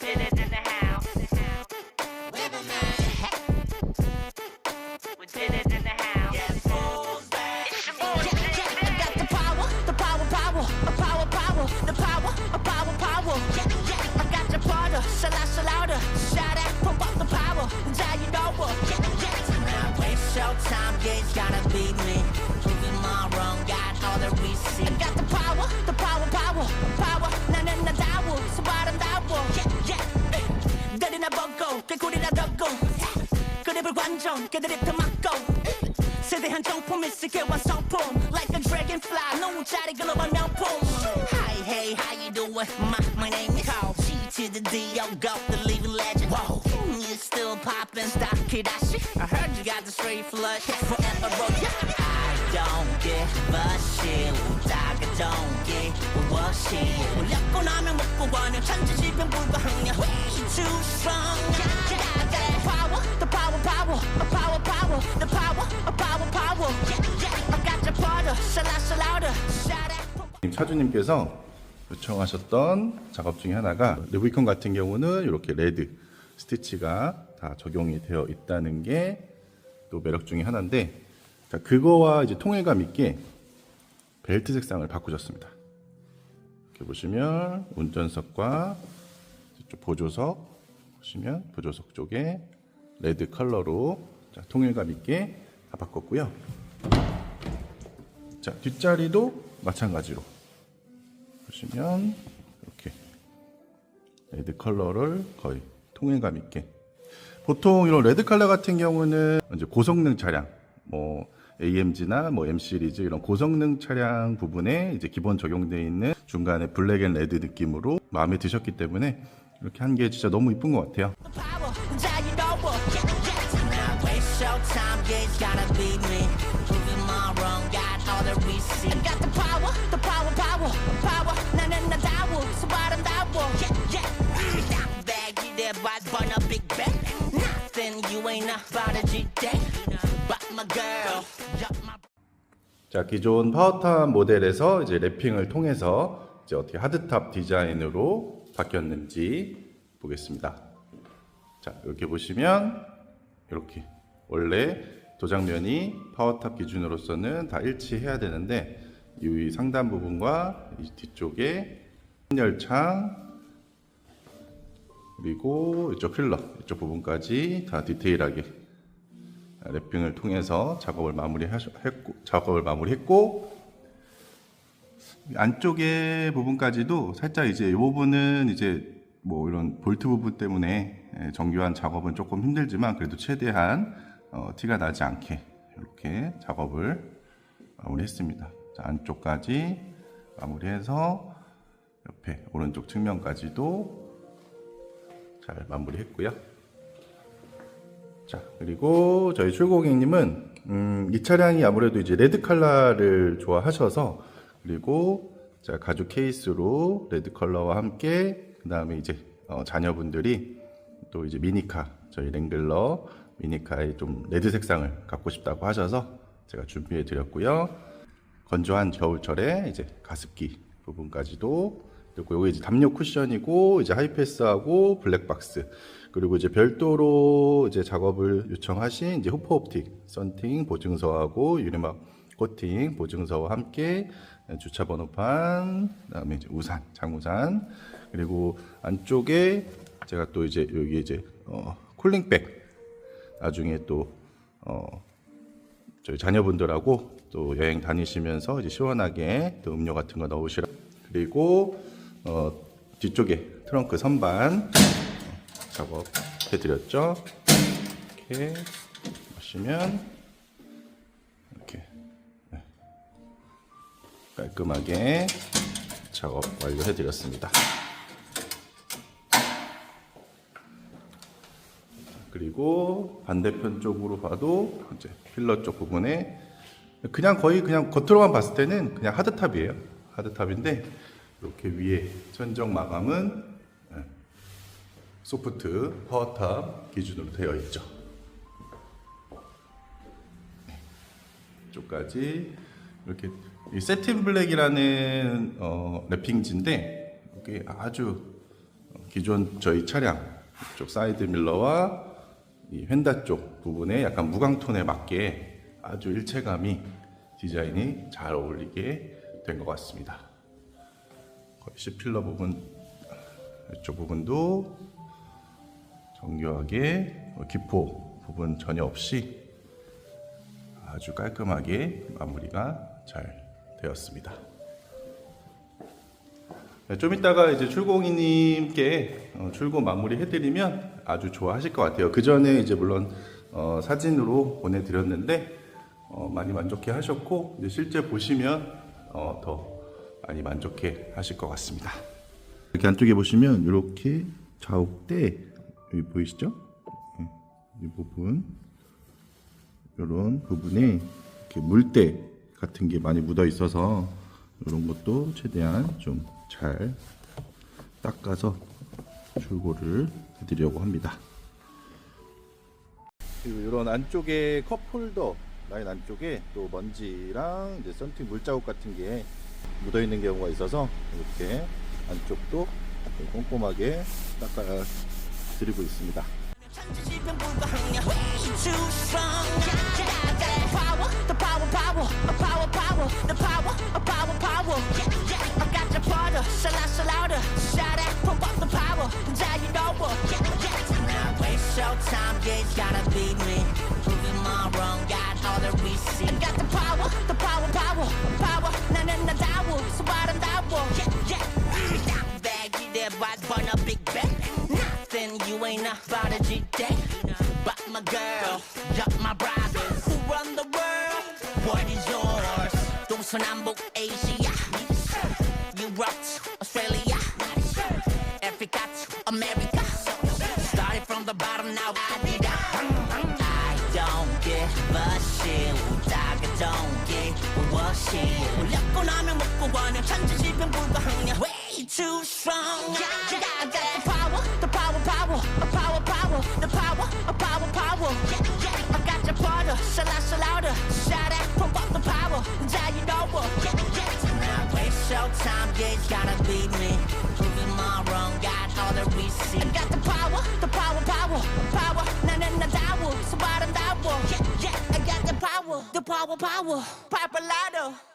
did it in the house. We did it in the house. It's your boy, I got the power, the power, power, a power, power, the power, a power, power. I got the powder, so loud, so louder. Shout out, pump up the power, die you know what. Now it's showtime, yeah, it's gotta be me. Proving my wrong, got all the receipts. I got the power, the power, power, 그립을 관종, 걔들이 더 막고. 세대한 정품 있을게 완성품 Like a dragonfly 너무 잘해 글로벌 명품 Hi hey how you doing My, my name is Carl G to the D O go the living legend Whoa You still poppin' stock Kidashi I heard you got the straight flush Forever roll yeah I don't give a shit 웃다가 don't give a shit 물렸고 나면 먹고 가는 천지지변 불가항력 Way too strong I got the power Power power power power the power power power I got the I shall louder shout out 차주님께서 요청하셨던 작업 중에 하나가 루비콘 같은 경우는 이렇게 레드 스티치가 다 적용이 되어 있다는 게 또 매력 중에 하나인데 자, 그거와 이제 통일감 있게 벨트 색상을 바꾸셨습니다. 이렇게 보시면 운전석과 보조석 보시면 보조석 쪽에 레드 컬러로 자, 통일감 있게 다 바꿨고요. 자 뒷자리도 마찬가지로 보시면 이렇게 레드 컬러를 거의 통일감 있게 보통 이런 레드 컬러 같은 경우는 이제 고성능 차량 뭐 AMG나 뭐 M 시리즈 이런 고성능 차량 부분에 이제 기본 적용되어 있는 중간에 블랙 앤 레드 느낌으로 마음에 드셨기 때문에 이렇게 한 게 진짜 너무 이쁜 것 같아요. Showtime yeah it's gotta be me proving my wrong got all the receipts I got the power the power power power 나는 나다워 소바람다워 baggy there but burn a big bag nothing you ain't about a G-Day but my girl Yup, my 자, 기존 파워탑 모델에서 이제 랩핑을 통해서 이제 어떻게 하드탑 디자인으로 바뀌었는지 보겠습니다. 자, 이렇게 보시면 이렇게 원래 도장면이 파워탑 기준으로서는 다 일치해야 되는데 이 상단 부분과 이 뒤쪽에 열창 그리고 이쪽 필러 이쪽 부분까지 다 디테일하게 랩핑을 통해서 작업을 마무리했고 작업을 마무리했고 안쪽에 부분까지도 살짝 이제 이 부분은 이제 뭐 이런 볼트 부분 때문에 예, 정교한 작업은 조금 힘들지만 그래도 최대한 어, 티가 나지 않게 이렇게 작업을 마무리했습니다. 자, 안쪽까지 마무리해서 옆에 오른쪽 측면까지도 잘 마무리했고요. 자, 그리고 저희 출고객님은 음, 이 차량이 아무래도 이제 레드 컬러를 좋아하셔서 그리고 자, 가죽 케이스로 레드 컬러와 함께 그 다음에 이제 어, 자녀분들이 또 이제 미니카 저희 랭글러 미니카의 좀 레드 색상을 갖고 싶다고 하셔서 제가 준비해 드렸고요. 건조한 겨울철에 이제 가습기 부분까지도 그리고 여기 이제 담요 쿠션이고 이제 하이패스하고 블랙박스 그리고 이제 별도로 이제 작업을 요청하신 이제 후퍼 옵틱 썬팅 보증서하고 유리막 코팅 보증서와 함께 주차 번호판 그다음에 이제 우산 장우산 그리고 안쪽에 제가 또 이제 여기 이제 어, 쿨링백 나중에 또 어, 저희 자녀분들하고 또 여행 다니시면서 이제 시원하게 또 음료 같은 거 넣으시라. 그리고 어, 뒤쪽에 트렁크 선반 어, 작업해 드렸죠. 이렇게 보시면 이렇게 네. 깔끔하게 작업 완료해 드렸습니다. 그리고 반대편 쪽으로 봐도 이제 필러 쪽 부분에 그냥 거의 그냥 겉으로만 봤을 때는 그냥 하드탑이에요. 하드탑인데 이렇게 위에 천정 마감은 예, 소프트 파워탑 기준으로 되어 있죠. 네, 이쪽까지 이렇게 이 세틴 블랙이라는 어, 랩핑지인데 이게 아주 기존 저희 차량 쪽 사이드 밀러와 이 휀다 쪽 부분에 약간 무광톤에 맞게 아주 일체감이 디자인이 잘 어울리게 된 것 같습니다. 거의 C필러 부분 이쪽 부분도 정교하게 어, 기포 부분 전혀 없이 아주 깔끔하게 마무리가 잘 되었습니다. 네, 좀 이따가 이제 출고기님께 어, 출고 마무리 해드리면 아주 좋아하실 것 같아요. 그 전에 이제 물론 어, 사진으로 보내드렸는데 어, 많이 만족해 하셨고 실제 보시면 어, 더 많이 만족해 하실 것 같습니다. 이렇게 안쪽에 보시면 이렇게 좌우대 여기 보이시죠? 네, 이 부분 이런 부분에 물때 같은 게 많이 묻어 있어서 이런 것도 최대한 좀 잘 닦아서 출고를 해드리려고 합니다. 그리고 이런 안쪽에 컵홀더 라인 안쪽에 또 먼지랑 이제 썬팅 물자국 같은 게 묻어 있는 경우가 있어서 이렇게 안쪽도 좀 꼼꼼하게 닦아 드리고 있습니다. 천지지변 불가항력 way too strong I got the power the power power a power power the power a power power I got the power shall I shall louder shout out pump up the power now you know what now waste your time yeah it's gotta be me proving my wrong got all the receipts I got the power the power power power 나는 나다워 수바란다워 yeah yeah baggy that white burn a big bag nothing you ain't about a G day but my girl yup my brother who run the world what is yours 동서남북 Asia Europe Australia Africa America started from the bottom now I did I don't give a shit 웃다가 don't give a shit 울렸고 나면 먹고 가는 천지지변 불가항력 way too strong I got the power the power power a power power the power a power power I got the power shall I shall louder shout out pump up the power now you know what now Time, yeah, gotta beat me. Proving my wrong, got all the receipts. I got the power, the power, power, power. Na na na, dawo, so bottom dawo. Yeah, yeah, I got the power, the power, power. Papalado.